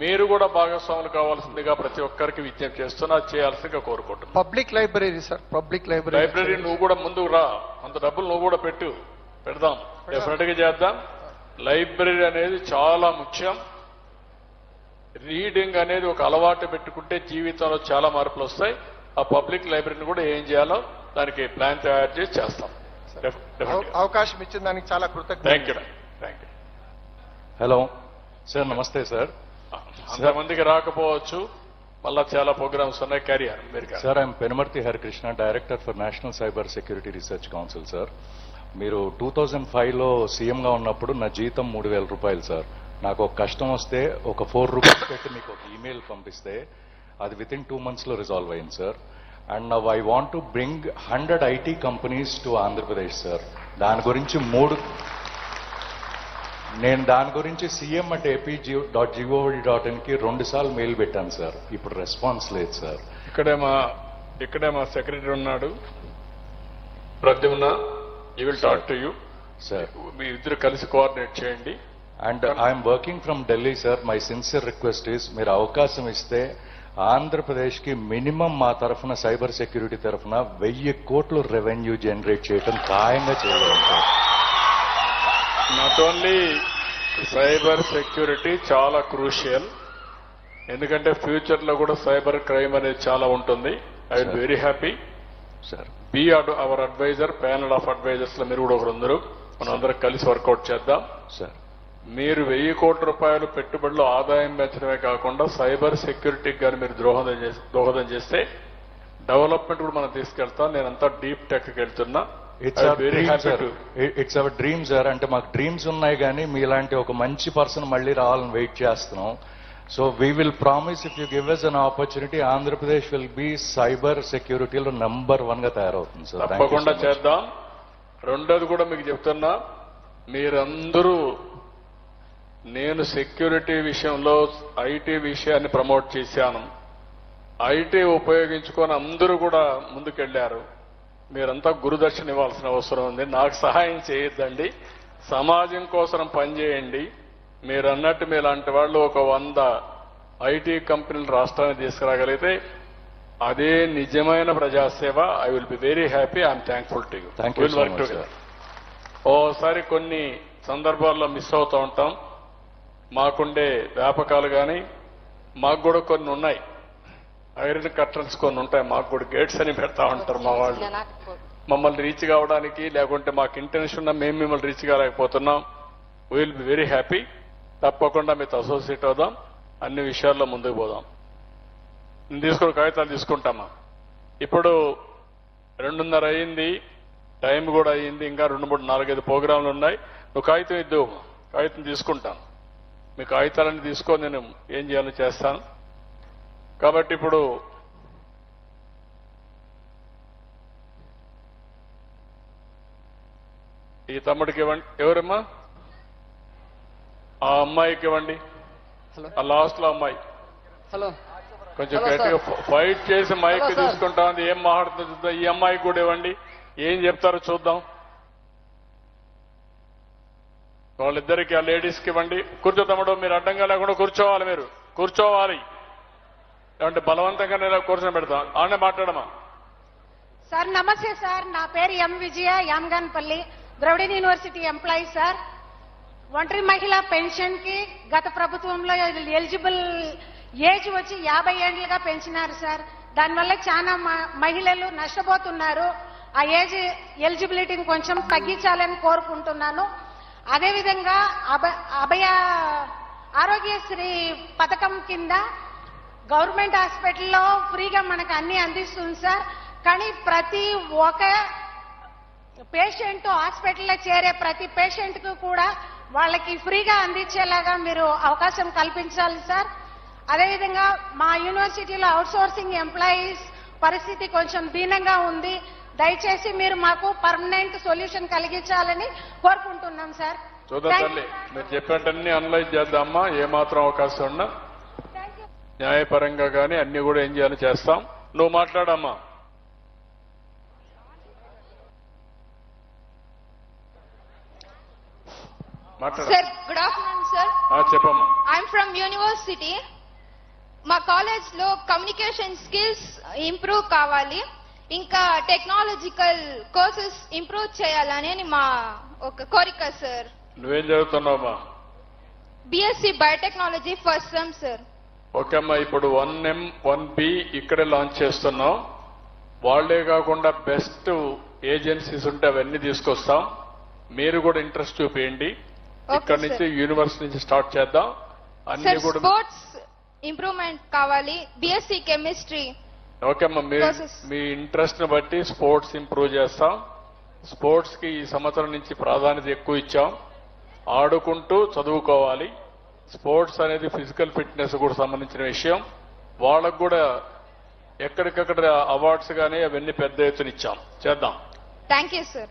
మీరు కూడా భాగస్వాములు కావాల్సిందిగా ప్రతి ఒక్కరికి విజ్ఞప్తి చేస్తున్నా చేయాల్సిందిగా కోరుకుంటున్నాను public library sir public library library నువ్వు కూడా ముందుకు రా. అంత డబ్బులు నువ్వు కూడా పెట్టు. పెడదాం. డెఫినెట్గా చేద్దాం. లైబ్రరీ అనేది చాలా ముఖ్యం. రీడింగ్ అనేది ఒక అలవాటు పెట్టుకుంటే జీవితంలో చాలా మార్పులు వస్తాయి. ఆ పబ్లిక్ లైబ్రరీని కూడా ఏం చేయాలో దానికి ప్లాన్ తయారు చేసి చేస్తాం. అవ- అవకాశం ఇచ్చిన దానికి చాలా కృతజ్ఞత thank you thank you hello sir నమస్తే సార్ అంతమందికి రాకపోవచ్చు. మళ్ళా చాలా ప్రోగ్రామ్స్ ఉన్నాయి. క్యారియర్ మీరు sir I'm Penumarthi Harikrishna director for national cyber security research council sir మీరు టూ థౌజండ్ ఫైవ్లో సీఎంగా ఉన్నప్పుడు నా జీతం మూడు వేల రూపాయలు సార్ నాకు ఒక కష్టం వస్తే ఒక ఫోర్ రూపీస్ పెట్టి మీకు ఒక ఈమెయిల్ పంపిస్తే అది విత్ ఇన్ టూ మంత్స్లో రిజాల్వ్ అయింది sir and now I want to bring hundred IT companies to Andhra Pradesh sir దాని గురించి మూడు నేను దాని గురించి CM at AP dot gov dot ఇన్కి రెండు సార్లు మెయిల్ పెట్టాను సార్ ఇప్పుడు రెస్పాన్స్ లేదు సార్ ఇక్కడే మా ఇక్కడే మా సెక్రటరీ ఉన్నాడు. Pradyumna you will talk to you sir మీ ఇద్దరు కలిసి కోఆర్డినేట్ చేయండి. And I'm working from Delhi sir my sincere request is మీరు అవకాశం ఇస్తే ఆంధ్రప్రదేశ్కి మినిమం మా తరఫున సైబర్ సెక్యూరిటీ తరఫున వెయ్యి కోట్లు రెవెన్యూ జనరేట్ చేయడం ఖాయంగా చేయగలం sir not only cyber security చాలా క్రూషియల్. ఎందుకంటే ఫ్యూచర్లో కూడా సైబర్ క్రైమ్ అనేది చాలా ఉంటుంది. I will. Very happy. Sir. Be our adviser panel of అడ్వైజర్స్లో మీరు కూడా ఒకరు మనం అందరం కలిసి వర్కౌట్ చేద్దాం. సార్. మీరు వెయ్యి కోట్ల రూపాయలు పెట్టుబడులు ఆదాయం పెంచడమే కాకుండా సైబర్ సెక్యూరిటీకి కానీ మీరు దోహదం దోహదం చేస్తే డెవలప్మెంట్ కూడా మనం తీసుకెళ్తాం. నేనంతా డీప్ టెక్కి వెళ్తున్నా. It's our very dream sir it's our dream sir అంటే మాకు డ్రీమ్స్ ఉన్నాయి కానీ మీలాంటి ఒక మంచి పర్సన్ మళ్ళీ రావాలని వెయిట్ చేస్తున్నాం. So we will promise if you give us an opportunity Andhra Pradesh will be cyber సెక్యూరిటీలో number వన్గా తయారవుతుంది సార్ Thank you so తప్పకుండా. చేద్దాం. రెండోది కూడా మీకు చెప్తున్నా. మీరందరూ నేను సెక్యూరిటీ విషయంలో ఐటీ విషయాన్ని ప్రమోట్ చేశాను. ఐటీ ఉపయోగించుకొని అందరూ కూడా ముందుకెళ్ళారు మీరంతా గురుదర్శన ఇవ్వాల్సిన అవసరం ఉంది. నాకు సహాయం చేయొద్దండి. సమాజం కోసం పనిచేయండి. మీరు అన్నట్టు మీలాంటి వాళ్ళు ఒక వంద ఐటీ కంపెనీలు రాష్ట్రానికి తీసుకురాగలిగితే అదే నిజమైన ప్రజాసేవ. I will be very happy I'm thankful to you so much, sir. ఓసారి కొన్ని సందర్భాల్లో మిస్ అవుతూ ఉంటాం. మాకుండే వ్యాపకాలు కానీ మాకు కూడా కొన్ని ఉన్నాయి. ఐరన్ కర్టన్స్ కొన్ని ఉంటాయి మాకు కూడా గేట్స్ అని పెడతా ఉంటారు మా వాళ్ళు. మమ్మల్ని రీచ్ కావడానికి లేకుంటే మాకు ఇంటెన్షన్ ఉన్నా మేము మిమ్మల్ని రీచ్ కాలేకపోతున్నాం. విల్ బి వెరీ హ్యాపీ తప్పకుండా మీతో అసోసియేట్ అవుదాం. అన్ని విషయాల్లో ముందుకు పోదాం. నేను తీసుకుని కాగితాలు తీసుకుంటామా? ఇప్పుడు రెండున్నర అయింది టైం కూడా అయ్యింది ఇంకా రెండు మూడు నాలుగైదు ప్రోగ్రాంలు ఉన్నాయి. నువ్వు కాగితం ఇద్దు కాగితం తీసుకుంటాను. మీ కాగితాలన్నీ తీసుకొని నేను ఏం చేయాలో చేస్తాను. కాబట్టి ఇప్పుడు ఈ తమ్ముడికి ఇవ్వండి. ఎవరమ్మా? ఆ అమ్మాయికి ఇవ్వండి. ఆ లాస్ట్లో అమ్మాయి. హలో. కొంచెం గట్టిగా. ఫైట్ చేసి మైక్. తీసుకుంటా ఉంది. ఏం మాట్లాడుతుందో చూద్దాం. ఈ అమ్మాయికి కూడా ఇవ్వండి. ఏం చెప్తారో చూద్దాం. వాళ్ళిద్దరికి ఆ లేడీస్కి ఇవ్వండి. కూర్చో తమ్ముడు మీరు అడ్డంగా లేకుండా కూర్చోవాలి మీరు. కూర్చోవాలి. ఏమంటే బలవంతంగా నేను కూర్చొని పెడతాం. ఆడనే మాట్లాడమా? సార్ నమస్తే సార్. నా పేరు M Vijaya Yamganpalli Dravidian university employee sir. ఒంటరి మహిళా పెన్షన్కి గత ప్రభుత్వంలో ఎలిజిబుల్ ఏజ్ వచ్చి యాభై ఏండ్లుగా పెంచినారు సార్. దానివల్ల చాలా మ- మహిళలు నష్టపోతున్నారు. ఆ ఏజ్ ఎలిజిబిలిటీని కొంచెం తగ్గించాలని కోరుకుంటున్నాను. అదేవిధంగా అభ అభయ ఆరోగ్యశ్రీ పథకం కింద గవర్నమెంట్ హాస్పిటల్లో ఫ్రీగా మనకు అన్ని అందిస్తుంది సార్. కానీ ప్రతి ఒక్క పేషెంట్ హాస్పిటల్లో చేరే ప్రతి పేషెంట్కు కూడా వాళ్ళకి ఫ్రీగా అందించేలాగా మీరు అవకాశం కల్పించాలి సార్. అదేవిధంగా మా యూనివర్సిటీలో అవుట్సోర్సింగ్ ఎంప్లాయీస్ పరిస్థితి కొంచెం దీనంగా ఉంది. దయచేసి మీరు మాకు పర్మనెంట్ సొల్యూషన్ కలిగించాలని కోరుకుంటున్నాం సార్. చూద్దాం తల్లి మీరు చెప్పినట్టన్ని అనలైజ్ చేద్దామా? ఏమాత్రం అవకాశం ఉన్నా. న్యాయపరంగా కానీ అన్ని కూడా ఏం చేయాలో చేస్తాం. నువ్వు మాట్లాడమ్మా. మాట్లాడ సార్ గుడ్ ఆఫ్టర్నూన్ సార్ చెప్పమ్మా. ఐఎమ్ ఫ్రమ్ యూనివర్సిటీ మా కాలేజ్లో కమ్యూనికేషన్ స్కిల్స్ ఇంప్రూవ్ కావాలి. ఇంకా టెక్నాలజికల్ కోర్సెస్ ఇంప్రూవ్ చేయాలని మా ఒక కోరిక సార్ నువ్వేం చదువుతున్నావమ్మా? BSc biotechnology first sem sir okay అమ్మా ఇప్పుడు వన్ ఎం వన్ బి ఇక్కడే లాంచ్ చేస్తున్నాం. వాళ్ళే కాకుండా బెస్ట్ ఏజెన్సీస్ ఉంటే అవన్నీ తీసుకొస్తాం. మీరు కూడా ఇంట్రెస్ట్ చూపించండి ఇక్కడ. నుంచి యూనివర్సిటీ నుంచి స్టార్ట్ చేద్దాం. అన్ని కూడా స్పోర్ట్స్ ఇంప్రూవ్మెంట్ కావాలి. బిఎస్సి కెమిస్ట్రీ ఓకే అమ్మా మీ Process. మీ ఇంట్రెస్ట్ని బట్టి స్పోర్ట్స్ ఇంప్రూవ్ చేస్తాం. స్పోర్ట్స్కి ఈ సంవత్సరం నుంచి ప్రాధాన్యత ఎక్కువ ఇచ్చాం. ఆడుకుంటూ చదువుకోవాలి. స్పోర్ట్స్ అనేది ఫిజికల్ ఫిట్నెస్ కూడా సంబంధించిన విషయం. వాళ్ళకు కూడా ఎక్కడికక్కడ అవార్డ్స్ కానీ అవన్నీ పెద్ద ఎత్తున ఇచ్చాం. చేద్దాం. Thank you sir